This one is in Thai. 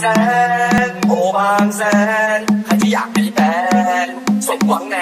แสน โอ้บางแสนใครที่อยากมีแฟนสมหวังแน่